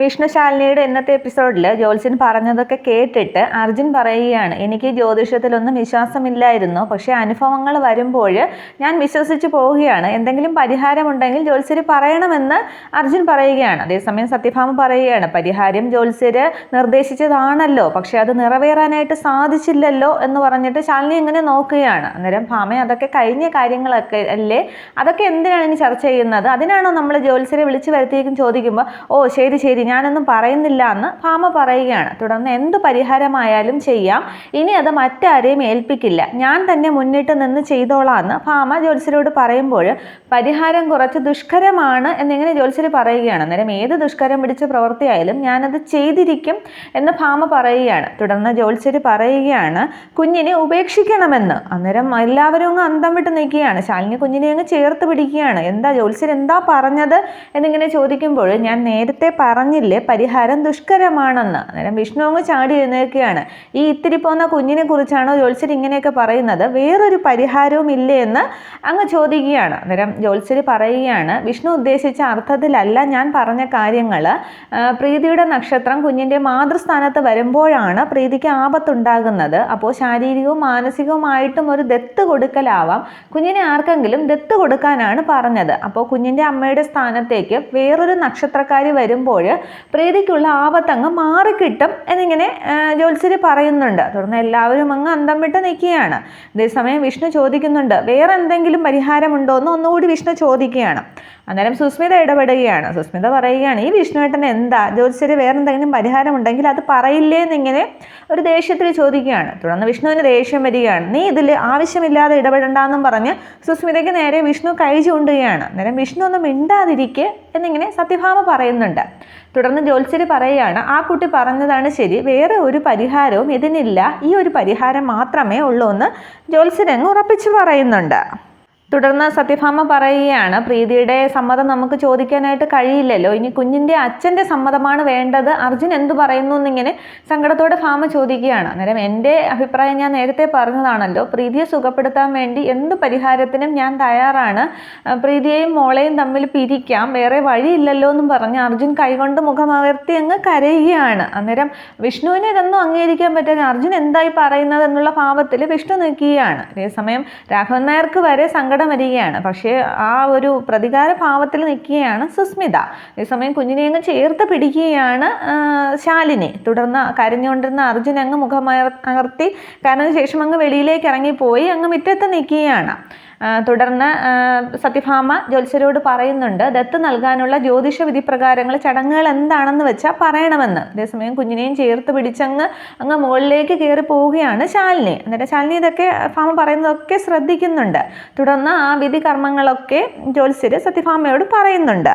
വിഷ്ണുശാലിനിയുടെ ഇന്നത്തെ എപ്പിസോഡിൽ ജോത്സ്യൻ പറഞ്ഞതൊക്കെ കേട്ടിട്ട് അർജുൻ പറയുകയാണ് എനിക്ക് ജ്യോതിഷത്തിലൊന്നും വിശ്വാസമില്ലായിരുന്നു പക്ഷേ അനുഭവങ്ങൾ വരുമ്പോൾ ഞാൻ വിശ്വസിച്ച് പോവുകയാണ്. എന്തെങ്കിലും പരിഹാരമുണ്ടെങ്കിൽ ജ്യോത്സ്യർ പറയണമെന്ന് അർജുൻ പറയുകയാണ്. അതേസമയം സത്യഭാമ പറയുകയാണ് പരിഹാരം ജ്യോത്സ്യർ നിർദ്ദേശിച്ചതാണല്ലോ പക്ഷേ അത് നിറവേറാനായിട്ട് സാധിച്ചില്ലല്ലോ എന്ന് പറഞ്ഞിട്ട് ശാലിനി ഇങ്ങനെ നോക്കുകയാണ്. അന്നേരം ഭാമ അതൊക്കെ കഴിഞ്ഞ കാര്യങ്ങളൊക്കെ അല്ലേ? അതൊക്കെ എന്തിനാണ് ഇനി ചർച്ച ചെയ്യുന്നത്? അതിനാണോ നമ്മൾ ജ്യോത്സ്യരെ വിളിച്ചു വരുത്തിയേക്കും? ചോദിക്കുമ്പോൾ ഓ ശരി ശരി ഞാനൊന്നും പറയുന്നില്ല എന്ന് ഭാമ പറയുകയാണ്. തുടർന്ന് എന്ത് പരിഹാരമായാലും ചെയ്യാം. ഇനി അത് മറ്റാരെയും ഏൽപ്പിക്കില്ല. ഞാൻ തന്നെ മുന്നിട്ട് നിന്ന് ചെയ്തോളാം എന്ന് ഭാമ ജ്യോത്സ്യരോട് പറയുമ്പോൾ പരിഹാരം കുറച്ച് ദുഷ്കരമാണ് എന്നിങ്ങനെ ജ്യോത്സ്യർ പറയുകയാണ്. അന്നേരം ഏത് ദുഷ്കരം പിടിച്ച പ്രവൃത്തിയായാലും ഞാനത് ചെയ്തിരിക്കും എന്ന് ഭാമ പറയുകയാണ്. തുടർന്ന് ജ്യോത്സ്യർ പറയുകയാണ് കുഞ്ഞിനെ ഉപേക്ഷിക്കണമെന്ന്. അന്നേരം എല്ലാവരും അങ്ങ് അന്തം വിട്ട് നിൽക്കുകയാണ്. ശാലിനി കുഞ്ഞിനെ അങ്ങ് ചേർത്ത് പിടിക്കുകയാണ്. എന്താ ജ്യോത്സ്യർ എന്താ പറഞ്ഞത്? എന്നിങ്ങനെ ചോദിക്കുമ്പോൾ ഞാൻ നേരത്തെ പറഞ്ഞില്ലേ. പരിഹാരം ദുഷ്കരമാണെന്ന്. അന്നേരം വിഷ്ണു അങ്ങ് ചാടി എഴുന്നേൽക്കുകയാണ്. ഈ ഇത്തിരി പോന്ന കുഞ്ഞിനെ കുറിച്ചാണോ ജോത്സ്യർ ഇങ്ങനെയൊക്കെ പറയുന്നത്? വേറൊരു പരിഹാരവും ഇല്ലേ എന്ന് അങ്ങ് ചോദിക്കുകയാണ്. അന്നേരം ജോത്സ്യർ പറയുകയാണ് വിഷ്ണു ഉദ്ദേശിച്ച അർത്ഥത്തിലല്ല ഞാൻ പറഞ്ഞ കാര്യങ്ങൾ പ്രീതിയുടെ നക്ഷത്രം കുഞ്ഞിന്റെ മാതൃസ്ഥാനത്ത് വരുമ്പോഴാണ് പ്രീതിക്ക് ആപത്തുണ്ടാകുന്നത്. അപ്പോൾ ശാരീരികവും മാനസികവുമായിട്ടും ഒരു ദത്ത് കൊടുക്കലാവാം. കുഞ്ഞിനെ ആർക്കെങ്കിലും ദത്ത് കൊടുക്കാനാണ് പറഞ്ഞത്. അപ്പോൾ കുഞ്ഞിന്റെ അമ്മയുടെ സ്ഥാനത്തേക്ക് വേറൊരു നക്ഷത്രക്കാരി വരുമ്പോൾ പ്രീതിക്കുള്ള ആപത്തങ്ങ് മാറിക്കിട്ടും എന്നിങ്ങനെ ജ്യോത്സ്യർ പറയുന്നുണ്ട്. തുടർന്ന് എല്ലാവരും അങ്ങ് അന്തം വിട്ട് നിൽക്കുകയാണ്. അതേസമയം വിഷ്ണു ചോദിക്കുന്നുണ്ട് വേറെ എന്തെങ്കിലും പരിഹാരമുണ്ടോ എന്ന് ഒന്നുകൂടി വിഷ്ണു ചോദിക്കുകയാണ്. അന്നേരം സുസ്മിത ഇടപെടുകയാണ്. സുസ്മിത പറയുകയാണ് ഈ വിഷ്ണുവേട്ടൻ എന്താ? ജ്യോതിഷര് വേറെ എന്തെങ്കിലും പരിഹാരം ഉണ്ടെങ്കിൽ അത് പറയില്ലേ എന്നിങ്ങനെ ഒരു ദേഷ്യത്തിൽ ചോദിക്കുകയാണ്. തുടർന്ന് വിഷ്ണുവിന് ദേഷ്യം വരികയാണ്. നീ ഇതിൽ ആവശ്യമില്ലാതെ ഇടപെടണ്ടെന്നും പറഞ്ഞ് സുസ്മിതയ്ക്ക് നേരെ വിഷ്ണു കൈ ചൂണ്ടുകയാണ്. അന്നേരം വിഷ്ണു ഒന്നും മിണ്ടാതിരിക്കെ എന്നിങ്ങനെ സത്യഭാമ പറയുന്നുണ്ട്. തുടർന്ന് ജ്യോത്സ്യര് പറയുകയാണ് ആ കുട്ടി പറഞ്ഞതാണ് ശരി. വേറെ ഒരു പരിഹാരവും ഇതിനില്ല. ഈ ഒരു പരിഹാരം മാത്രമേ ഉള്ളൂ എന്ന് ജ്യോത്സ്യരങ്ങ് ഉറപ്പിച്ചു പറയുന്നുണ്ട്. തുടർന്ന് സത്യഭാമ പറയുകയാണ് പ്രീതിയുടെ സമ്മതം നമുക്ക് ചോദിക്കാനായിട്ട് കഴിയില്ലല്ലോ. ഇനി കുഞ്ഞിന്റെ അച്ഛന്റെ സമ്മതമാണ് വേണ്ടത്. അർജുൻ എന്തു പറയുന്നു എന്നിങ്ങനെ സങ്കടത്തോടെ ഭാമ ചോദിക്കുകയാണ്. അന്നേരം എന്റെ അഭിപ്രായം ഞാൻ നേരത്തെ പറഞ്ഞതാണല്ലോ. പ്രീതിയെ സുഖപ്പെടുത്താൻ വേണ്ടി എന്ത് പരിഹാരത്തിനും ഞാൻ തയ്യാറാണ്. പ്രീതിയെയും മോളെയും തമ്മിൽ പിരിക്കാം. വേറെ വഴിയില്ലല്ലോ എന്നും പറഞ്ഞ് അർജുൻ കൈകൊണ്ട് മുഖമകർത്തി അങ്ങ് കരയുകയാണ്. അന്നേരം വിഷ്ണുവിനെ ഇതൊന്നും അംഗീകരിക്കാൻ പറ്റാൻ അർജുൻ എന്തായി പറയുന്നത് എന്നുള്ള ഭാവത്തിൽ വിഷ്ണു നിൽക്കുകയാണ്. അതേസമയം രാഘവൻ നായർക്ക് വരെ സങ്കടം സങ്കടം വരികയാണ്. പക്ഷേ ആ ഒരു പ്രതികാര ഭാവത്തിൽ നിൽക്കുകയാണ് സുസ്മിത. അതേസമയം കുഞ്ഞിനെ അങ്ങ് ചേർത്ത് പിടിക്കുകയാണ് ശാലിനി. തുടർന്ന് കരഞ്ഞുകൊണ്ടിരുന്ന അർജുൻ അങ്ങ് മുഖമർത്തി കാരണം ശേഷം അങ്ങ് വെളിയിലേക്ക് ഇറങ്ങിപ്പോയി അങ്ങ് മിറ്റത്ത് നിൽക്കുകയാണ്. തുടർന്ന് സത്യഭാമ ജ്യോത്സ്യരോട് പറയുന്നുണ്ട് ദത്ത് നൽകാനുള്ള ജ്യോതിഷ വിധി പ്രകാരങ്ങൾ ചടങ്ങുകൾ എന്താണെന്ന് വെച്ചാൽ പറയണമെന്ന്. അതേസമയം കുഞ്ഞിനെയും ചേർത്ത് പിടിച്ചങ്ങ് അങ്ങ് മുകളിലേക്ക് കയറി പോവുകയാണ് ശാലിനി. എന്നിട്ട് ശാലിനി ഇതൊക്കെ ഭാമ പറയുന്നതൊക്കെ ശ്രദ്ധിക്കുന്നുണ്ട്. തുടർന്ന് ആ വിധി കർമ്മങ്ങളൊക്കെ ജ്യോത്സ്യർ സത്യഭാമയോട് പറയുന്നുണ്ട്.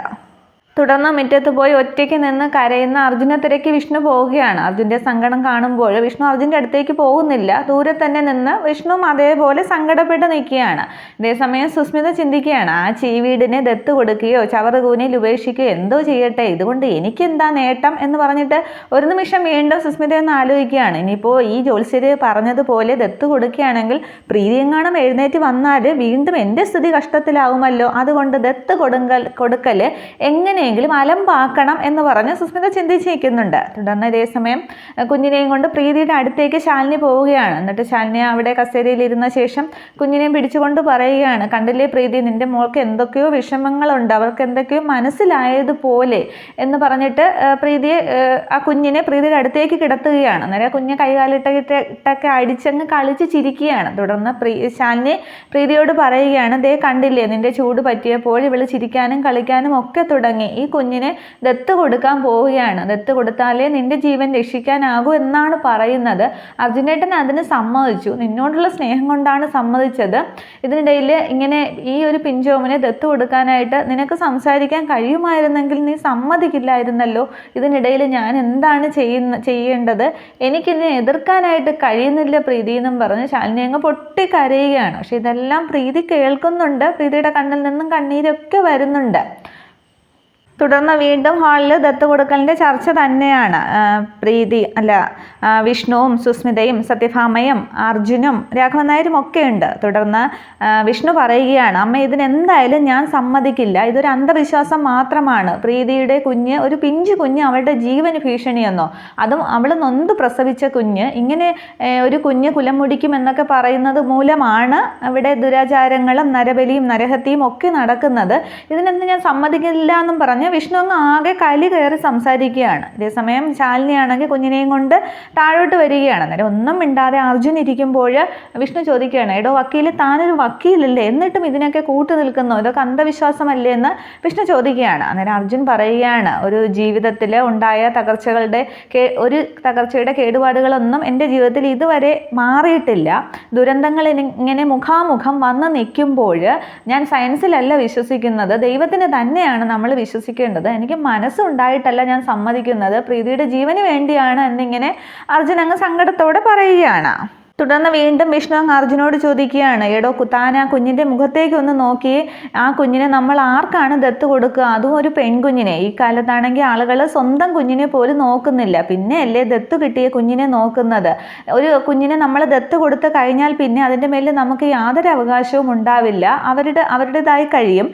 തുടർന്ന് മുറ്റത്ത് പോയി ഒറ്റയ്ക്ക് നിന്ന് കരയുന്ന അർജുനെ തിരക്കി വിഷ്ണു പോവുകയാണ്. അർജുന്റെ സങ്കടം കാണുമ്പോൾ വിഷ്ണു അർജുന്റെ അടുത്തേക്ക് പോകുന്നില്ല. ദൂരെ തന്നെ നിന്ന് വിഷ്ണുവും അതേപോലെ സങ്കടപ്പെട്ട് നിൽക്കുകയാണ്. അതേസമയം സുസ്മിത ചിന്തിക്കുകയാണ് ആ ചീവീടിനെ ദത്ത് കൊടുക്കുകയോ ചവറുകൂനിൽ ഉപേക്ഷിക്കുകയോ എന്തോ ചെയ്യട്ടെ? ഇതുകൊണ്ട് എനിക്കെന്താ നേട്ടം? എന്ന് പറഞ്ഞിട്ട് ഒരു നിമിഷം വീണ്ടും സുസ്മിത ആലോചിക്കുകയാണ്. ഇനിയിപ്പോൾ ഈ ജ്യോത്സ്യര് പറഞ്ഞതുപോലെ ദത്ത് കൊടുക്കുകയാണെങ്കിൽ പ്രീതിയെങ്ങാനും എഴുന്നേറ്റ് വന്നാൽ വീണ്ടും എന്റെ സ്ഥിതി കഷ്ടത്തിലാവുമല്ലോ. അതുകൊണ്ട് ദത്ത് കൊടുങ്കൽ കൊടുക്കൽ എങ്ങനെ എങ്ങനെയെങ്കിലും അലമ്പാക്കണം എന്ന് പറഞ്ഞ് സുസ്മിത ചിന്തിച്ചിരിക്കുന്നുണ്ട്. തുടർന്ന് ഇതേസമയം കുഞ്ഞിനെയും കൊണ്ട് പ്രീതിയുടെ അടുത്തേക്ക് ശാലിനി പോവുകയാണ്. എന്നിട്ട് ശാലിനി അവിടെ കസേരയിൽ ഇരുന്ന ശേഷം കുഞ്ഞിനെയും പിടിച്ചുകൊണ്ട് പറയുകയാണ് കണ്ടില്ലേ പ്രീതി നിന്റെ മോൾക്ക് എന്തൊക്കെയോ വിഷമങ്ങളുണ്ട്. അവർക്ക് എന്തൊക്കെയോ മനസ്സിലായതുപോലെ. എന്ന് പറഞ്ഞിട്ട് പ്രീതിയെ ആ കുഞ്ഞിനെ പ്രീതിയുടെ അടുത്തേക്ക് കിടത്തുകയാണ്. അന്നേരം കുഞ്ഞ് കൈകാലിട്ടൊക്കെ അടിച്ചങ്ങ് കളിച്ച് ചിരിക്കുകയാണ്. തുടർന്ന് പ്രീ ശാലിനി പ്രീതിയോട് പറയുകയാണ് ദേ കണ്ടില്ലേ നിന്റെ ചൂട് പറ്റിയപ്പോൾ ഇവൾ ചിരിക്കാനും കളിക്കാനും ഒക്കെ തുടങ്ങി. ഈ കുഞ്ഞിനെ ദത്ത് കൊടുക്കാൻ പോവുകയാണ്. ദത്ത് കൊടുത്താലേ നിന്റെ ജീവൻ രക്ഷിക്കാനാകൂ എന്നാണ് പറയുന്നത്. അർജുനേട്ടൻ അതിന് സമ്മതിച്ചു. നിന്നോടുള്ള സ്നേഹം കൊണ്ടാണ് സമ്മതിച്ചത്. ഇതിനിടയിൽ ഇങ്ങനെ ഈ ഒരു പിഞ്ചോമിനെ ദത്ത് കൊടുക്കാനായിട്ട് നിനക്ക് സംസാരിക്കാൻ കഴിയുമായിരുന്നെങ്കിൽ നീ സമ്മതിക്കില്ലായിരുന്നല്ലോ. ഇതിനിടയിൽ ഞാൻ എന്താണ് ചെയ്യുന്ന ചെയ്യേണ്ടത്? എനിക്കിതിനെ എതിർക്കാനായിട്ട് കഴിയുന്നില്ല പ്രീതി എന്നും പറഞ്ഞ് ശാലിനി അങ്ങ് പൊട്ടിക്കരയുകയാണ്. പക്ഷെ ഇതെല്ലാം പ്രീതി കേൾക്കുന്നുണ്ട്. പ്രീതിയുടെ കണ്ണിൽ നിന്നും കണ്ണീരൊക്കെ വരുന്നുണ്ട്. തുടർന്ന് വീണ്ടും ഹാളിൽ ദത്ത് കൊടുക്കലിന്റെ ചർച്ച തന്നെയാണ്. പ്രീതി അല്ല വിഷ്ണുവും സുസ്മിതയും സത്യഭാമയും അർജുനും രാഘവൻ നായരും ഒക്കെ ഉണ്ട്. തുടർന്ന് വിഷ്ണു പറയുകയാണ് അമ്മ ഇതിനെന്തായാലും ഞാൻ സമ്മതിക്കില്ല. ഇതൊരു അന്ധവിശ്വാസം മാത്രമാണ്. പ്രീതിയുടെ കുഞ്ഞ് ഒരു പിഞ്ചു കുഞ്ഞ് അവളുടെ ജീവന് ഭീഷണിയെന്നോ അതും അവൾ നൊന്ത് പ്രസവിച്ച കുഞ്ഞ് ഇങ്ങനെ ഒരു കുഞ്ഞ് കുലം മുടിക്കുമെന്നൊക്കെ പറയുന്നത് മൂലമാണ് ഇവിടെ ദുരാചാരങ്ങളും നരബലിയും നരഹത്യയും ഒക്കെ നടക്കുന്നത്. ഇതിനെന്ത് ഞാൻ സമ്മതിക്കില്ല എന്നും പറഞ്ഞ് വിഷ്ണു അങ്ങ് ആകെ കലി കയറി സംസാരിക്കുകയാണ്. അതേസമയം ശാലിനിയാണെങ്കിൽ കുഞ്ഞിനെയും കൊണ്ട് താഴോട്ട് വരികയാണ്. അന്നേരം ഒന്നും മിണ്ടാതെ അർജുൻ ഇരിക്കുമ്പോൾ വിഷ്ണു ചോദിക്കുകയാണ് എടോ വക്കീൽ താനൊരു വക്കീലല്ലേ? എന്നിട്ടും ഇതിനൊക്കെ കൂട്ടു നിൽക്കുന്നു? ഇതൊക്കെ അന്ധവിശ്വാസമല്ലേ? എന്ന് വിഷ്ണു ചോദിക്കുകയാണ്. അന്നേരം അർജുൻ പറയുകയാണ് ഒരു ജീവിതത്തിൽ ഉണ്ടായ തകർച്ചകളുടെ ഒരു തകർച്ചയുടെ കേടുപാടുകളൊന്നും എന്റെ ജീവിതത്തിൽ ഇതുവരെ മാറിയിട്ടില്ല. ദുരന്തങ്ങൾ ഇങ്ങനെ മുഖാമുഖം വന്ന് നിൽക്കുമ്പോൾ ഞാൻ സയൻസിലല്ല വിശ്വസിക്കുന്നത്. ദൈവത്തിന് തന്നെയാണ് നമ്മൾ വിശ്വസിക്കേണ്ടത്. എനിക്ക് മനസ്സുണ്ടായിട്ടല്ല ഞാൻ സമ്മതിക്കുന്നത്. പ്രീതിയുടെ ജീവന് വേണ്ടിയാണ് എന്നിങ്ങനെ അർജുൻ അങ്ങ് സങ്കടത്തോടെ പറയുകയാണ്. തുടർന്ന് വീണ്ടും വിഷ്ണു അങ്ങ് അർജുനോട് ചോദിക്കുകയാണ് എടോ താൻ ആ കുഞ്ഞിന്റെ മുഖത്തേക്ക് ഒന്ന് നോക്കി ആ കുഞ്ഞിനെ നമ്മൾ ആർക്കാണ് ദത്ത് കൊടുക്കുക? അതും ഒരു പെൺകുഞ്ഞിനെ. ഈ കാലത്താണെങ്കിൽ ആളുകൾ സ്വന്തം കുഞ്ഞിനെ പോലും നോക്കുന്നില്ല. പിന്നെ അല്ലേ ദത്ത് കിട്ടിയ കുഞ്ഞിനെ നോക്കുന്നത്? ഒരു കുഞ്ഞിനെ നമ്മൾ ദത്ത് കൊടുത്ത് കഴിഞ്ഞാൽ പിന്നെ അതിന്റെ മേലിൽ നമുക്ക് യാതൊരു അവകാശവും ഉണ്ടാവില്ല. അവരുടെ അവരുടേതായി കഴിയും.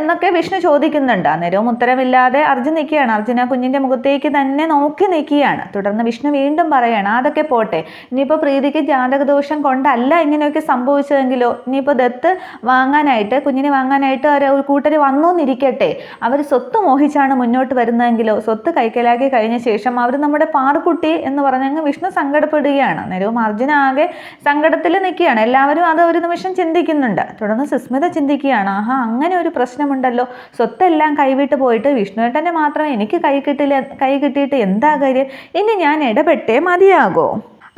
എന്നൊക്കെ വിഷ്ണു ചോദിക്കുന്നുണ്ട്. അന്നേരവും ഉത്തരവില്ലാതെ അർജുൻ നിൽക്കുകയാണ്. അർജുന കുഞ്ഞിന്റെ മുഖത്തേക്ക് തന്നെ നോക്കി നിൽക്കുകയാണ്. തുടർന്ന് വിഷ്ണു വീണ്ടും പറയാണ് അതൊക്കെ പോട്ടെ. ഇനിയിപ്പോൾ പ്രീതിക്ക് ജാതകദോഷം കൊണ്ടല്ല ഇങ്ങനെയൊക്കെ സംഭവിച്ചതെങ്കിലോ? ഇനിയിപ്പോൾ ദത്ത് വാങ്ങാനായിട്ട് കുഞ്ഞിനെ വാങ്ങാനായിട്ട് ഒരു കൂട്ടർ വന്നു എന്നിരിക്കട്ടെ അവർ സ്വത്ത് മോഹിച്ചാണ് മുന്നോട്ട് വരുന്നതെങ്കിലോ? സ്വത്ത് കൈക്കലാക്കി കഴിഞ്ഞ ശേഷം അവർ നമ്മുടെ പാറുക്കുട്ടി എന്ന് പറഞ്ഞങ്ങ് വിഷ്ണു സങ്കടപ്പെടുകയാണ്. അന്നേരവും അർജുന ആകെ സങ്കടത്തിൽ നിൽക്കുകയാണ്. എല്ലാവരും അത് ഒരു നിമിഷം ചിന്തിക്കുന്നുണ്ട്. തുടർന്ന് സുസ്മിത ചിന്തിക്കുകയാണ്. ആഹാ അങ്ങനെ ഒരു പ്രശ്നമുണ്ടല്ലോ. സ്വത്തെല്ലാം കൈവിട്ട് പോയിട്ട് വിഷ്ണുവേട്ടനെ മാത്രമേ എനിക്ക് കൈ കിട്ടില്ല കൈ കിട്ടിയിട്ട് എന്താ കാര്യം? ഇനി ഞാൻ ഇടപെട്ടേ മതിയാകോ?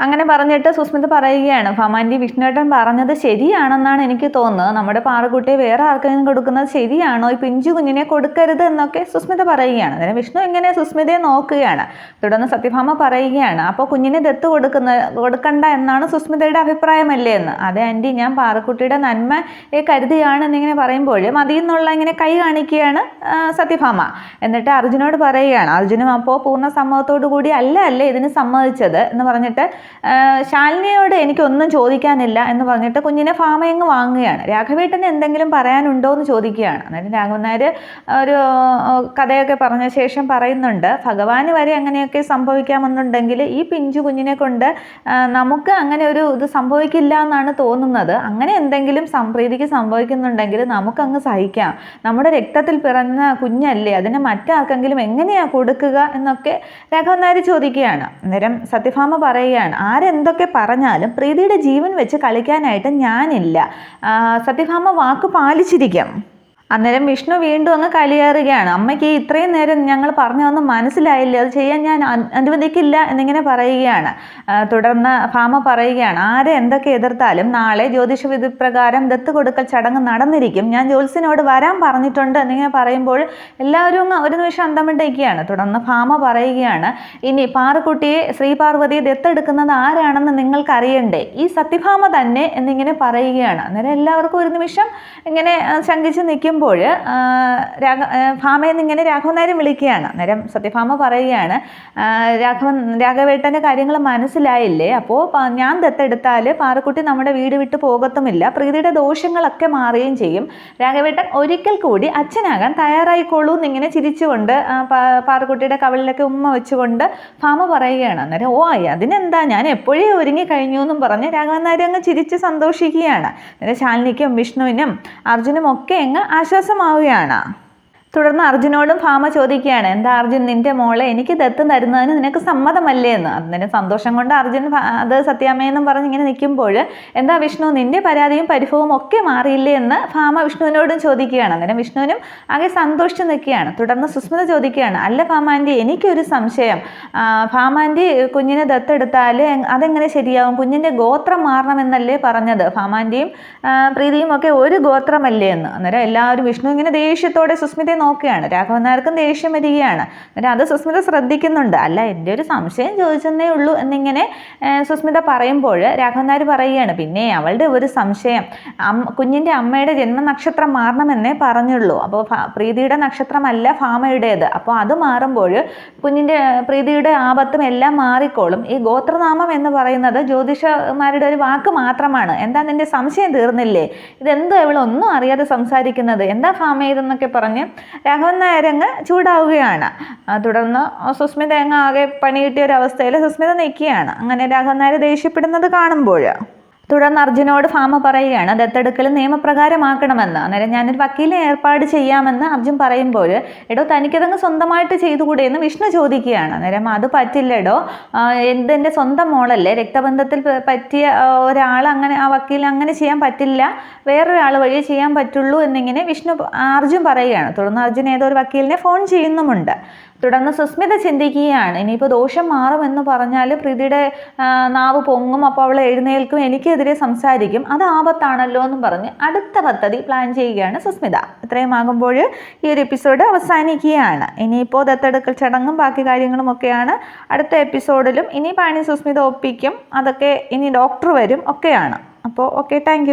അങ്ങനെ പറഞ്ഞിട്ട് സുസ്മിത പറയുകയാണ് ഫമാന്റി വിഷ്ണുവേട്ടൻ പറഞ്ഞത് ശരിയാണെന്നാണ് എനിക്ക് തോന്നുന്നത്. നമ്മുടെ പാറക്കുട്ടിയെ വേറെ ആർക്കെങ്കിലും കൊടുക്കുന്നത് ശരിയാണോ? ഈ പിഞ്ചു കുഞ്ഞിനെ കൊടുക്കരുത് എന്നൊക്കെ സുസ്മിത പറയുകയാണ്. അന്നേരം വിഷ്ണു ഇങ്ങനെ സുസ്മിതയെ നോക്കുകയാണ്. തുടർന്ന് സത്യഭാമ പറയുകയാണ് അപ്പോൾ കുഞ്ഞിനെ ദത്ത് കൊടുക്കുന്ന കൊടുക്കണ്ട എന്നാണ് സുസ്മിതയുടെ അഭിപ്രായമല്ലേ എന്ന്? അതെ ആന്റി ഞാൻ പാറക്കുട്ടിയുടെ നന്മയെ കരുതിയാണ് എന്നിങ്ങനെ പറയുമ്പോൾ അതിൽ നിന്നുള്ള ഇങ്ങനെ കൈ കാണിക്കുകയാണ് സത്യഭാമ. എന്നിട്ട് അർജുനോട് പറയുകയാണ് അർജുനും അപ്പോൾ പൂർണ സമ്മതത്തോടു കൂടി അല്ല അല്ലേ ഇതിന് സമ്മതിച്ചത്? എന്ന് പറഞ്ഞിട്ട് ശാലിനിയോട് എനിക്കൊന്നും ചോദിക്കാനില്ല എന്ന് പറഞ്ഞിട്ട് കുഞ്ഞിനെ ഫാമയങ്ങ് വാങ്ങുകയാണ്. രാഘവേട്ടന് എന്തെങ്കിലും പറയാനുണ്ടോ എന്ന് ചോദിക്കുകയാണ്. അതായത് രാഘവൻ നായർ ഒരു കഥയൊക്കെ പറഞ്ഞ ശേഷം പറയുന്നുണ്ട്. ഭഗവാന് വരെ അങ്ങനെയൊക്കെ സംഭവിക്കാമെന്നുണ്ടെങ്കിൽ ഈ പിഞ്ചു കുഞ്ഞിനെ കൊണ്ട് നമുക്ക് അങ്ങനെ ഒരു ഇത് സംഭവിക്കില്ല എന്നാണ് തോന്നുന്നത്. അങ്ങനെ എന്തെങ്കിലും സംപ്രീതിക്ക് സംഭവിക്കുന്നുണ്ടെങ്കിൽ നമുക്കങ്ങ് സഹിക്കാം. നമ്മുടെ രക്തത്തിൽ പിറന്ന കുഞ്ഞല്ലേ അതിനെ മറ്റാർക്കെങ്കിലും എങ്ങനെയാണ് കൊടുക്കുക? എന്നൊക്കെ രാഘവൻ നായർ ചോദിക്കുകയാണ്. അന്നേരം സത്യഭാമ പറയുകയാണ്. ആരെന്തൊക്കെ പറഞ്ഞാലും പ്രീതിയുടെ ജീവൻ വെച്ച് കളിക്കാനായിട്ട് ഞാനില്ല. സത്യഭാമ വാക്ക് പാലിച്ചിരിക്കും. അന്നേരം വിഷ്ണു വീണ്ടും അങ്ങ് കലിയേറുകയാണ്. അമ്മയ്ക്ക് ഇത്രയും നേരം ഞങ്ങൾ പറഞ്ഞതൊന്നും മനസ്സിലായില്ല? അത് ചെയ്യാൻ ഞാൻ അനുവദിക്കില്ല എന്നിങ്ങനെ പറയുകയാണ്. തുടർന്ന് ഭാമ പറയുകയാണ് ആരെ എന്തൊക്കെ എതിർത്താലും നാളെ ജ്യോതിഷ വിധി പ്രകാരം ദത്ത് കൊടുക്കൽ ചടങ്ങ് നടന്നിരിക്കും. ഞാൻ ജ്യോത്സ്യനോട് വരാൻ പറഞ്ഞിട്ടുണ്ട് എന്നിങ്ങനെ പറയുമ്പോൾ എല്ലാവരും അങ്ങ് ഒരു നിമിഷം അന്തമിട്ടേക്കുകയാണ് തുടർന്ന് ഭാമ പറയുകയാണ് ഇനി പാറുക്കുട്ടിയെ ശ്രീപാർവതിയെ ദത്തെടുക്കുന്നത് ആരാണെന്ന് നിങ്ങൾക്കറിയണ്ടേ? ഈ സത്യഭാമ തന്നെ എന്നിങ്ങനെ പറയുകയാണ്. അന്നേരം എല്ലാവർക്കും ഒരു നിമിഷം ഇങ്ങനെ ശങ്കിച്ച് ശങ്കിച്ച് നിൽക്കുമ്പോൾ രാഘ ഭാമയിൽ ഭാമയെന്ന് ഇങ്ങനെ രാഘവൻ നായരും വിളിക്കുകയാണ്. അന്നേരം സത്യഭാമ പറയുകയാണ് രാഘവൻ രാഘവേട്ടന്റെ കാര്യങ്ങൾ മനസ്സിലായില്ലേ? അപ്പോൾ ഞാൻ ദത്തെടുത്താൽ പാറക്കുട്ടി നമ്മുടെ വീട് വിട്ട് പോകത്തുമില്ല. പ്രീതിയുടെ ദോഷങ്ങളൊക്കെ മാറുകയും ചെയ്യും. രാഘവേട്ടൻ ഒരിക്കൽ കൂടി അച്ഛനാകാൻ തയ്യാറായിക്കോളൂ എന്നിങ്ങനെ ചിരിച്ചുകൊണ്ട് പാറക്കുട്ടിയുടെ കവളിലൊക്കെ ഉമ്മ വെച്ചുകൊണ്ട് ഭാമ പറയുകയാണ്. അന്നേരം ഓ ആയി അതിനെന്താ? ഞാൻ എപ്പോഴേ ഒരുങ്ങി കഴിഞ്ഞു എന്നും പറഞ്ഞ് രാഘവൻ നായർ അങ്ങ് ചിരിച്ച് സന്തോഷിക്കുകയാണ്. അന്നേരം ശാലിനിക്കും വിഷ്ണുവിനും അർജുനും ഒക്കെ അങ്ങ് ആശ്വാസമാവുകയാണ്. തുടർന്ന് അർജുനോടും ഭാമ ചോദിക്കുകയാണ് എന്താ അർജുൻ നിന്റെ മോളെ എനിക്ക് ദത്ത് തരുന്നതിന് നിനക്ക് സമ്മതമല്ലേ? എന്ന്. അതിന് സന്തോഷം കൊണ്ട് അർജുൻ അത് സത്യാമ്മയെന്നും പറഞ്ഞ് ഇങ്ങനെ നിൽക്കുമ്പോൾ എന്താ വിഷ്ണു നിന്റെ പരാതിയും പരിഭവവും ഒക്കെ മാറിയില്ലേ? എന്ന് ഭാമ വിഷ്ണുവിനോടും ചോദിക്കുകയാണ്. അന്നേരം വിഷ്ണുവിനും ആകെ സന്തോഷിച്ച് നിൽക്കുകയാണ്. തുടർന്ന് സുസ്മിത ചോദിക്കുകയാണ് അല്ല ഭാമാന്റെ എനിക്കൊരു സംശയം. ഭാമാന്റെ കുഞ്ഞിനെ ദത്തെടുത്താൽ അതെങ്ങനെ ശരിയാവും? കുഞ്ഞിന്റെ ഗോത്രം മാറണമെന്നല്ലേ പറഞ്ഞത്? ഭാമാന്റെയും പ്രീതിയും ഒക്കെ ഒരു ഗോത്രമല്ലേ? എന്ന്. അന്നേരം എല്ലാവരും വിഷ്ണു ഇങ്ങനെ ദേഷ്യത്തോടെ സുസ്മിതയെ നോക്കുകയാണ്. രാഘവൻ നായർക്കും ദേഷ്യം വരികയാണ്. എന്നിട്ട് അത് സുസ്മിത ശ്രദ്ധിക്കുന്നുണ്ട്. അല്ല എന്റെ ഒരു സംശയം ചോദിച്ചെന്നേ ഉള്ളൂ എന്നിങ്ങനെ സുസ്മിത പറയുമ്പോൾ രാഘവൻ നായർ പറയുകയാണ് പിന്നെ അവളുടെ ഒരു സംശയം. കുഞ്ഞിന്റെ അമ്മയുടെ ജന്മനക്ഷത്രം മാറണമെന്നേ പറഞ്ഞുള്ളൂ. അപ്പോൾ പ്രീതിയുടെ നക്ഷത്രമല്ല ഫാമയുടേത് അപ്പോൾ അത് മാറുമ്പോൾ കുഞ്ഞിന്റെ പ്രീതിയുടെ ആപത്തും എല്ലാം മാറിക്കോളും. ഈ ഗോത്രനാമം എന്ന് പറയുന്നത് ജ്യോതിഷമാരുടെ ഒരു വാക്ക് മാത്രമാണ്. എന്താ നിന്റെ സംശയം തീർന്നില്ലേ? ഇതെന്തോ ഇവളൊന്നും അറിയാതെ സംസാരിക്കുന്നത്? എന്താ ഫാമ ചെയ്തെന്നൊക്കെ പറഞ്ഞ് രാഘവൻ നായരങ്ങ് ചൂടാവുകയാണ്. തുടർന്ന് സുസ്മിത അങ്ങ് ആകെ പണി കിട്ടിയ ഒരു അവസ്ഥയിൽ സുസ്മിത നിൽക്കുകയാണ്. അങ്ങനെ രാഘവൻ നായർ ദേഷ്യപ്പെടുന്നത് കാണുമ്പോൾ തുടർന്ന് അർജുനോട് ഫാമ പറയുകയാണ് ദത്തെടുക്കൽ നിയമപ്രകാരമാക്കണമെന്ന്. അന്നേരം ഞാനൊരു വക്കീലിനെ ഏർപ്പാട് ചെയ്യാമെന്ന് അർജുൻ പറയുമ്പോൾ എടോ തനിക്കതങ്ങ് സ്വന്തമായിട്ട് ചെയ്തുകൂടെ? എന്ന് വിഷ്ണു ചോദിക്കുകയാണ്. അന്നേരം അത് പറ്റില്ല എടോ എന്തെന്റെ സ്വന്തം മോളല്ലേ? രക്തബന്ധത്തിൽ പറ്റിയ ഒരാൾ അങ്ങനെ ആ വക്കീൽ അങ്ങനെ ചെയ്യാൻ പറ്റില്ല. വേറൊരാൾ വഴി ചെയ്യാൻ പറ്റുള്ളൂ എന്നിങ്ങനെ വിഷ്ണു അർജുൻ പറയുകയാണ്. തുടർന്ന് അർജുൻ ഏതോ ഒരു വക്കീലിനെ ഫോൺ ചെയ്യുന്നുമുണ്ട്. തുടർന്ന് സുസ്മിത ചിന്തിക്കുകയാണ് ഇനിയിപ്പോൾ ദോഷം മാറുമെന്ന് പറഞ്ഞാൽ പ്രീതിയുടെ നാവ് പൊങ്ങും അപ്പോൾ അവൾ എഴുന്നേൽക്കും എനിക്കെതിരെ സംസാരിക്കും അത് ആപത്താണല്ലോ എന്ന് പറഞ്ഞ് അടുത്ത പദ്ധതി പ്ലാൻ ചെയ്യുകയാണ് സുസ്മിത. ഇത്രയും ആകുമ്പോൾ ഈ ഒരു എപ്പിസോഡ് അവസാനിക്കുകയാണ്. ഇനിയിപ്പോൾ ദത്തെടുക്കൽ ചടങ്ങും ബാക്കി കാര്യങ്ങളും ഒക്കെയാണ്. അടുത്ത എപ്പിസോഡിലും ഇനി പാണി സുസ്മിത ഒപ്പിക്കും അതൊക്കെ ഇനി ഡോക്ടർ വരും ഒക്കെയാണ്. അപ്പോൾ ഓക്കെ താങ്ക്